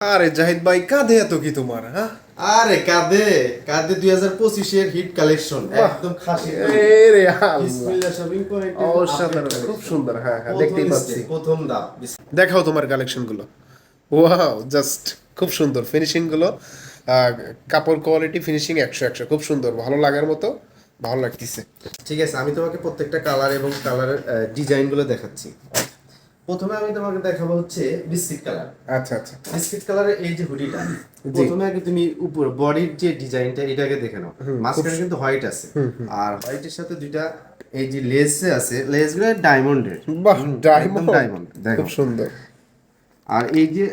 আরে জাহিদ ভাই কাঁধে এত কি তোমার হ্যাঁ? আরে কাঁদে কাঁদে দুই হাজার পঁচিশের হিট কালেকশন একদম খাসি রে অসাধারণ খুব সুন্দর হ্যাঁ হ্যাঁ দেখতেই পাচ্ছি। প্রথম দাম দেখাও তোমার কালেকশনগুলো। ওয়াও জাস্ট খুব সুন্দর ফিনিশিংগুলো আহ, কাপড় কোয়ালিটি ফিনিশিং একশো একশো খুব সুন্দর ভালো লাগার মতো ভালো লাগতেছে। ঠিক আছে আমি তোমাকে প্রত্যেকটা কালার এবং কালারের ডিজাইনগুলো দেখাচ্ছি। প্রথমে আমি তোমাকে দেখাবো হচ্ছে বিস্কিট কালার। আচ্ছা আচ্ছা। বিস্কিট কালারের এই যে হুডিটা প্রথমে আগে তুমি উপর বডির যে ডিজাইনটা এটাকে দেখে নাও। মাঝখানে কিন্তু হোয়াইট আছে। আর হোয়াইটের সাথে দুইটা এই যে লেস আছে লেসগুলো ডায়মন্ডের। বাহ ডায়মন্ড। ডায়মন্ড দেখো। খুব সুন্দর। আর এই যে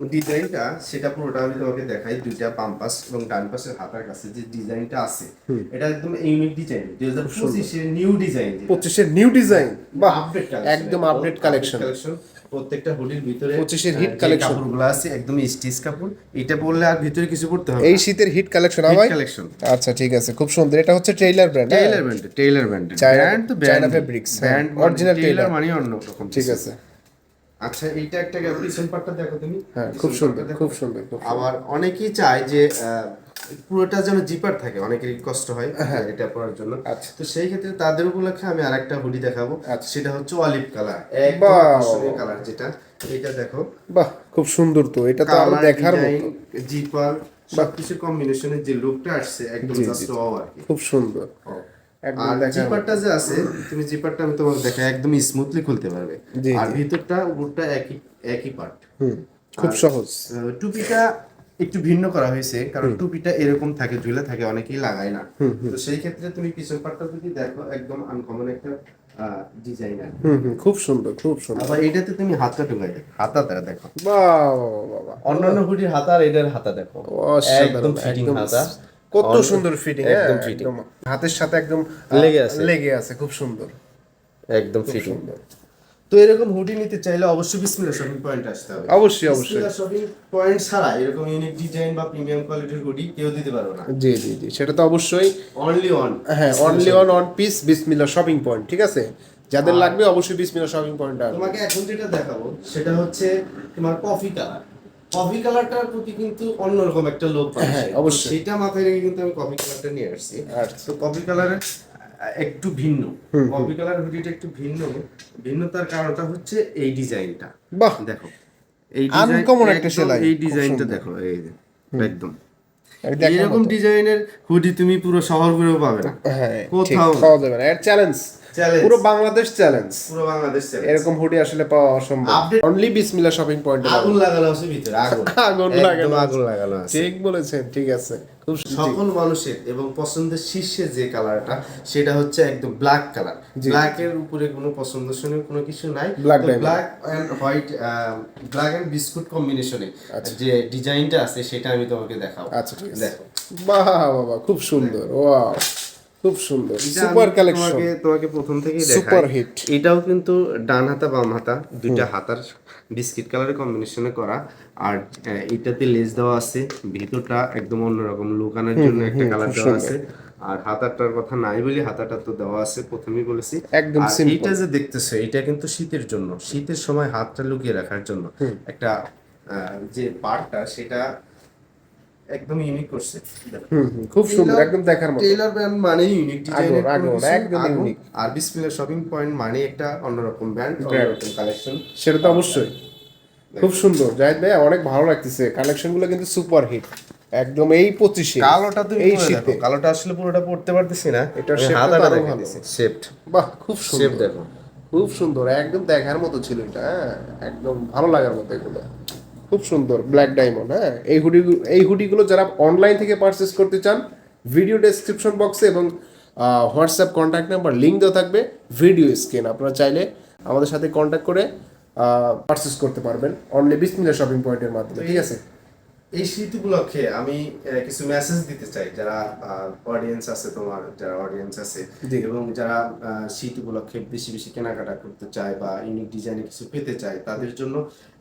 ডিজাইনটা সেটা পুরোটা আমি তোমাকে দেখাই দুইটা বাম পাশ এবং ডান পাশের হাতার কাছে যে ডিজাইনটা আছে এটা একদম ইউনিক ডিজাইন দুই হাজার পঁচিশের নিউ ডিজাইন পঁচিশের নিউ ডিজাইন বাহ আপডেট একদম আপডেট কালেকশন প্রত্যেকটা হুডির ভিতরে 25 এর hit যে collection। কাপড়গুলো আছে একদম স্টিচ কাপড়। এটা পরলে আর ভিতরে কিছু পড়তে হবে এই শীতের হিট কালেকশন ভাই? কালেকশন আচ্ছা ঠিক আছে খুব সুন্দর। এটা হচ্ছে trailer brand tailor brand tailor brand brand তো ব্র্যান্ড হ্যাঁ। ব্র্যান্ড অরিজিনাল মানে অন্য রকম ঠিক আছে। আচ্ছা এইটা একটা পিছন পাটটা দেখো তুমি। হ্যাঁ খুব সুন্দর খুব সুন্দর আবার অনেকেই চায় যে পুরোটা যেন জিপার থাকে কষ্ট হয় এটা পরার জন্য। আচ্ছা। তো সেই ক্ষেত্রে তাদের উপলক্ষে আমি আরেকটা হুডি দেখাবো। সেটা হচ্ছে অলিভ কালার একদম কালার যেটা। এটা দেখো। বাহ খুব সুন্দর তো এটা তো আরও দেখার মতো। জিপার সবকিছু কম্বিনেশনের যে লুকটা আসছে একদম জাস্ট ওয়াও আর কি। খুব সুন্দর। আর জিপারটা যে আছে তুমি জিপারটা আমি তোমাকে দেখাই একদম স্মুথলি খুলতে পারবে। আর ভিতরটা উপরটা একই একই পার্ট খুব সহজ। টুপিটা একটু ভিন্ন করা হয়েছে কারণ টুপিটা এরকম থাকে ঝুলে থাকে অনেকেই লাগায় না। তো সেই ক্ষেত্রে তুমি পিছন পাটটা যদি দেখো একদম আনকমন একটা হুম খুব সুন্দর খুব সুন্দর। আবার এটাতে তুমি হাতটা ঢুকাই দেখো হাতাটা দেখো। বাবা অন্যান্য হুডির হাতা আর এটার হাতা দেখো। একদম ফিটিং হাতা। কত সুন্দর ফিটিং একদম fitting। একদম হাতের সাথে একদম লেগে আছে। লেগে আছে খুব সুন্দর। একদম ফিটিং তো এরকম হুডি নিতে চাইলে অবশ্যই বিসমিল্লাহ শপিং পয়েন্ট আসতে হবে। অবশ্যই অবশ্যই। বিসমিল্লাহ শপিং পয়েন্ট ছাড়া এরকম ইউনিক ডিজাইন বা প্রিমিয়াম কোয়ালিটির হুডি কেউ দিতে পারবে না। জি জি জি সেটা তো অবশ্যই। অনলি ওয়ান হ্যাঁ only on on piece Bismillah shopping point ঠিক আছে? যাদের লাগবে অবশ্যই বিসমিল্লা শপিং পয়েন্ট তোমাকে এখন যেটা দেখাবো সেটা হচ্ছে তোমার কফি কালার কফি কালারটার প্রতি কিন্তু অন্যরকম একটা লোক হ্যাঁ, অবশ্যই। সেটা মাথায় রেখে কিন্তু আমি কফি কালারটা নিয়ে আসছি। আচ্ছা। তো কফি কালারের একটু ভিন্ন। কফি কালার হুডিটা একটু ভিন্ন। ভিন্নতার কারণটা হচ্ছে এই ডিজাইনটা বাহ। দেখো এই ডিজাইন একটা সেলাই, এই ডিজাইনটা দেখো এই একদম। এরকম ডিজাইনের হুডি তুমি পুরো শহর ঘুরেও পাবে না। হ্যাঁ কোথাও পাওয়া যাবে না। এর চ্যালেঞ্জ। পুরো বাংলাদেশ চ্যালেঞ্জ পুরো বাংলাদেশ challenge। এরকম হুডি আসলে পাওয়া অসম্ভব। অনলি বিসমিল্লা শপিং পয়েন্ট আগুন লাগানো আছে ভিতরে আগুন। আগুন লাগানো আগুন লাগানো আছে। ঠিক বলেছেন ঠিক আছে। খুব সকল মানুষের এবং পছন্দের শীর্ষে যে কালারটা সেটা হচ্ছে একদম ব্ল্যাক কালার ব্ল্যাক এর উপরে কোনো পছন্দসনীয় কোনো কিছু নাই। Black and white black and biscuit কম্বিনেশনে যে ডিজাইনটা আছে সেটা আমি তোমাকে দেখাবো। আচ্ছা ঠিক আছে। দেখো। বাহ বাবা খুব সুন্দর। ওয়াও খুব সুন্দর। সুপার কালেকশন তোমাকে তোমাকে প্রথম থেকেই দেখাই। Hit। এটাও কিন্তু ডান হাতা বাম হাতা দুইটা হাতার বিস্কিট কালারের কম্বিনেশনে করা। আর এটাতে লেস দেওয়া আছে। ভিতরটা একদম অন্যরকম লুকানোর জন্য একটা কালার দেওয়া আছে। আর হাতাটার কথা নাই বলি হাতাটা তো দেওয়া আছে প্রথমেই বলেছি। একদম। এইটা যে দেখতেছো এটা কিন্তু শীতের জন্য। শীতের সময় হাতটা লুকিয়ে রাখার জন্য একটা আহ, যে পার্টটা সেটা একদম ইউনিক করছে। খুব সুন্দর একদম দেখার মতো। টেইলার ব্র্যান্ড মানে ইউনিক ডিজাইনের একদম unique। আর বিসমিল্লাহ শপিং পয়েন্ট মানে একটা অন্যরকম ব্র্যান্ড অন্যরকম কালেকশন সেটা তো অবশ্যই। খুব সুন্দর। জাহিদ ভাই অনেক ভালো লাগতেছে। কালেকশনগুলো কিন্তু সুপার হিট একদম এই পঁচিশে। কালোটা তুমি এই শীতে। কালোটা আসলে পুরোটা পড়তে পারতেছি না। হাতাটা দেখে দিছি। শেপড বাহ খুব শেপ সুন্দর। দেখো। খুব সুন্দর। একদম দেখার মতো ছিল এটা হ্যাঁ। একদম ভালো লাগার মতো এগুলো। খুব সুন্দর ব্ল্যাক ডায়মন্ড হ্যাঁ? এই হুডি, এই হুডিগুলো যারা অনলাইন থেকে পারচেস করতে চান ভিডিও ডেসক্রিপশন বক্সে এবং হোয়াটসঅ্যাপ কন্ট্যাক্ট নাম্বার লিঙ্ক দেওয়া থাকবে ভিডিও স্ক্রিন আপনারা চাইলে আমাদের সাথে কন্ট্যাক্ট করে পারচেস করতে পারবেন অনলি বিসমিল্লা শপিং পয়েন্টের মাধ্যমে, ঠিক আছে? এই শীত উপলক্ষে আমি কিছু মেসেজ দিতে চাই যারা অডিয়েন্স আছে তোমার যারা অডিয়েন্স আছে এবং যারা শীত উপলক্ষে বেশি বেশি কেনাকাটা করতে চায় বা ইউনিক ডিজাইনে কিছু পেতে চায় তাদের জন্য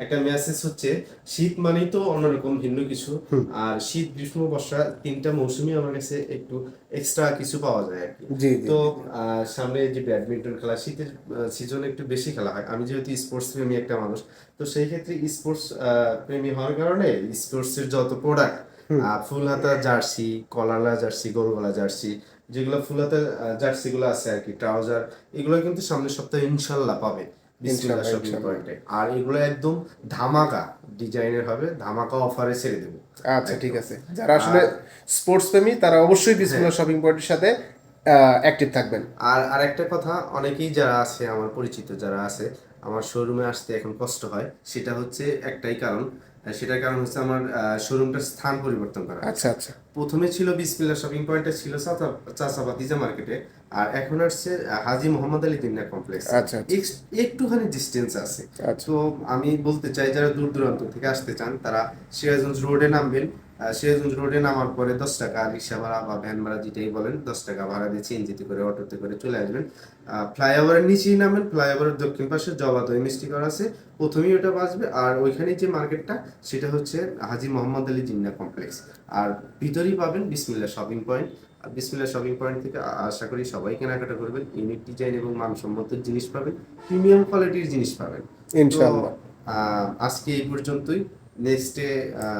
একটা মেসেজ হচ্ছে শীত মানেই তো অন্যরকম ভিন্ন কিছু। আর শীত গ্রীষ্ম বর্ষা তিনটা মৌসুমই আমার কাছে একটু এক্সট্রা কিছু পাওয়া যায় আর কি। তো আহ, সামনে যে ব্যাডমিন্টন খেলা শীতের সিজনে একটু বেশি খেলা হয়। আমি যেহেতু স্পোর্টস প্রেমী একটা মানুষ তো সেই ক্ষেত্রে স্পোর্টস প্রেমী হওয়ার কারণে স্পোর্টস এর যত প্রোডাক্ট ফুল হাতা জার্সি কলালা জার্সি গোলগলা জার্সি যেগুলো ফুল হাতা জার্সি গুলো আছে আর কি ট্রাউজার এগুলো কিন্তু সামনের সপ্তাহে ইনশাল্লাহ পাবে আর এগুলো একদম ধামাকা ডিজাইনের হবে ধামাকা অফারে ছেড়ে দেবো। আচ্ছা ঠিক আছে। যারা আসলে স্পোর্টস প্রেমী তারা অবশ্যই বিসমিল্লাহ শপিং পয়েন্টের সাথে অ্যাক্টিভ থাকবেন। আর আরেকটা কথা অনেকেই যারা আছে আমার পরিচিত যারা আছে আমার শোরুমে আসতে এখন কষ্ট হয় সেটা হচ্ছে একটাই কারণ সেটার কারণ হচ্ছে আমার শোরুমটার স্থান পরিবর্তন করা। আচ্ছা আচ্ছা। প্রথমে ছিল বিসমিল্লা শপিং পয়েন্টে ছিল চাচা চাচাবাতিজা মার্কেটে আর এখন আসছে হাজি মোহাম্মদ আলী দিন্না কমপ্লেক্স আচ্ছা, আচ্ছা। একটুখানি ডিস্টেন্স আছে। আচ্ছা। তো আমি বলতে চাই যারা দূর দূরান্ত থেকে আসতে চান তারা সিরাজগঞ্জ রোডে নামবেন। সিরাজগঞ্জ রোডে নামার পরে দশ টাকা রিক্সা ভাড়া বা ভ্যান ভাড়া যেটাই বলেন দশ টাকা ভাড়া দিয়ে চিনজিতে করে অটোতে করে চলে আসবেন। ফ্লাইওভারের নিচেই নামবেন ফ্লাইওভারের দক্ষিণ পাশে জবা দই মিষ্টি করা আছে। প্রথমেই ওটা বাঁচবে আর ওইখানে যে মার্কেটটা সেটা হচ্ছে হাজি মোহাম্মদ আলী জিন্না কমপ্লেক্স। আর ভিতরেই পাবেন বিসমিল্লা শপিং পয়েন্ট। আর বিসমিল্লা শপিং পয়েন্ট থেকে আশা করি সবাই কেনাকাটা করবেন। ইউনিক ডিজাইন এবং মানসম্মত জিনিস পাবেন প্রিমিয়াম কোয়ালিটির জিনিস পাবেন। ইনশাআল্লাহ। আহ, আজকে এই পর্যন্তই। নেক্সটে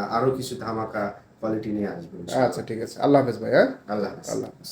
আরও কিছু ধামাকা কোয়ালিটি নিয়ে আসবেন আচ্ছা ঠিক আছে। আল্লাহ হাফেজ ভাই হ্যাঁ? আল্লাহ আল্লাহ হাফেজ।